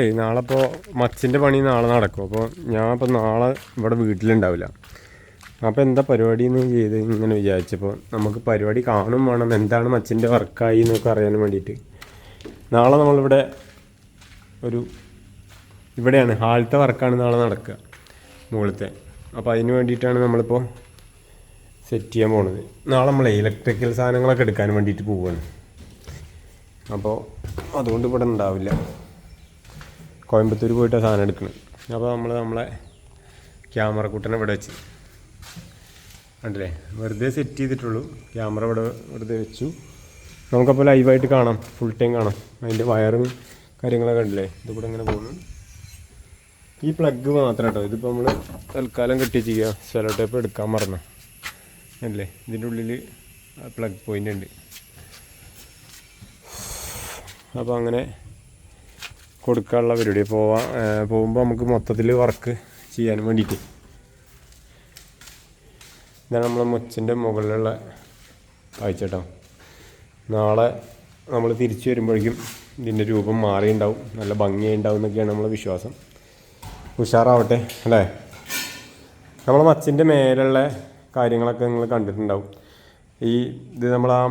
ഏയ് നാളെ ഇപ്പോൾ മച്ചിന്റെ പണി നാളെ നടക്കും. അപ്പോൾ ഞാൻ ഇപ്പോൾ നാളെ ഇവിടെ വീട്ടിലുണ്ടാവില്ല. അപ്പോൾ എന്താ പരിപാടി എന്ന് ചെയ്ത് ഇങ്ങനെ വിചാരിച്ചപ്പോൾ നമുക്ക് പരിപാടി കാണും വേണം. എന്താണ് മച്ചിന്റെ വർക്കായി എന്നൊക്കെ അറിയാൻ വേണ്ടിയിട്ട്. നാളെ നമ്മളിവിടെ ഒരു ഇവിടെയാണ്. ഹാളത്തെ വർക്കാണ് നാളെ നടക്കുക മുകളിലത്തെ. അപ്പോൾ അതിന് വേണ്ടിയിട്ടാണ് നമ്മളിപ്പോൾ സെറ്റ് ചെയ്യാൻ പോണത്. നാളെ നമ്മൾ ഇലക്ട്രിക്കൽ സാധനങ്ങളൊക്കെ എടുക്കാൻ വേണ്ടിയിട്ട് പോവുകയാണ് അപ്പോൾ അതുകൊണ്ട് ഇവിടെ ഉണ്ടാവില്ല. കോയമ്പത്തൂർ പോയിട്ട് സാധനം എടുക്കണം. അപ്പോൾ നമ്മൾ നമ്മളെ ക്യാമറ കൂട്ടനെ ഇവിടെ വെച്ച്. കണ്ടില്ലേ? വെറുതെ സെറ്റ് ചെയ്തിട്ടുള്ളൂ. ക്യാമറ ഇവിടെ വെറുതെ വെച്ചു. നമുക്കപ്പോൾ ലൈവായിട്ട് കാണാം. ഫുൾ ടൈം കാണാം. അതിന്റെ വയറും കാര്യങ്ങളൊക്കെ കണ്ടില്ലേ? ഇതിവിടെ ഇങ്ങനെ പോകുന്നു. ഈ പ്ലഗ് മാത്രം കേട്ടോ ഇതിപ്പോൾ നമ്മൾ തൽക്കാലം കെട്ടി ചെയ്യുക സെലോ ടേപ്പ് എടുക്കാൻ മറന്നു. അല്ലേ ഇതിന്റെ ഉള്ളിൽ പ്ലഗ് പോയിന്റ് ഉണ്ട്. അപ്പോൾ അങ്ങനെ കൊടുക്കാനുള്ള പരിപാടി. പോവാൻ പോകുമ്പോൾ നമുക്ക് മൊത്തത്തിൽ വർക്ക് ചെയ്യാൻ വേണ്ടിയിട്ട് ഇതാണ് നമ്മളെ മുച്ചിന്റെ മുകളിലുള്ള കാഴ്ച കേട്ടോ. നാളെ നമ്മൾ തിരിച്ചു വരുമ്പോഴേക്കും ഇതിന്റെ രൂപം മാറിയുണ്ടാവും. നല്ല ഭംഗിയുണ്ടാവും എന്നൊക്കെയാണ് നമ്മളെ വിശ്വാസം. ഉഷാറാവട്ടെ അല്ലേ? നമ്മളെ മച്ചിന്റെ മേലുള്ള കാര്യങ്ങളൊക്കെ നിങ്ങൾ കണ്ടിട്ടുണ്ടാവും. ഈ ഇത് നമ്മൾ ആ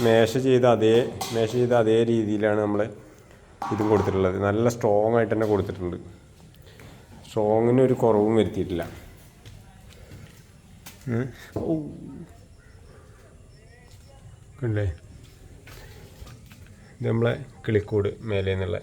മേശ ചെയ്ത അതേ മേശ ചെയ്ത അതേ രീതിയിലാണ് നമ്മൾ ഇതും കൊടുത്തിട്ടുള്ളത്. നല്ല സ്ട്രോങ് ആയിട്ട് തന്നെ കൊടുത്തിട്ടുണ്ട്. സ്ട്രോങ്ങിന് ഒരു കുറവും വരുത്തിയിട്ടില്ല. കണ്ടേ. ഇത് നമ്മളെ കിളിക്കൂട് മേലെ നിന്നുള്ള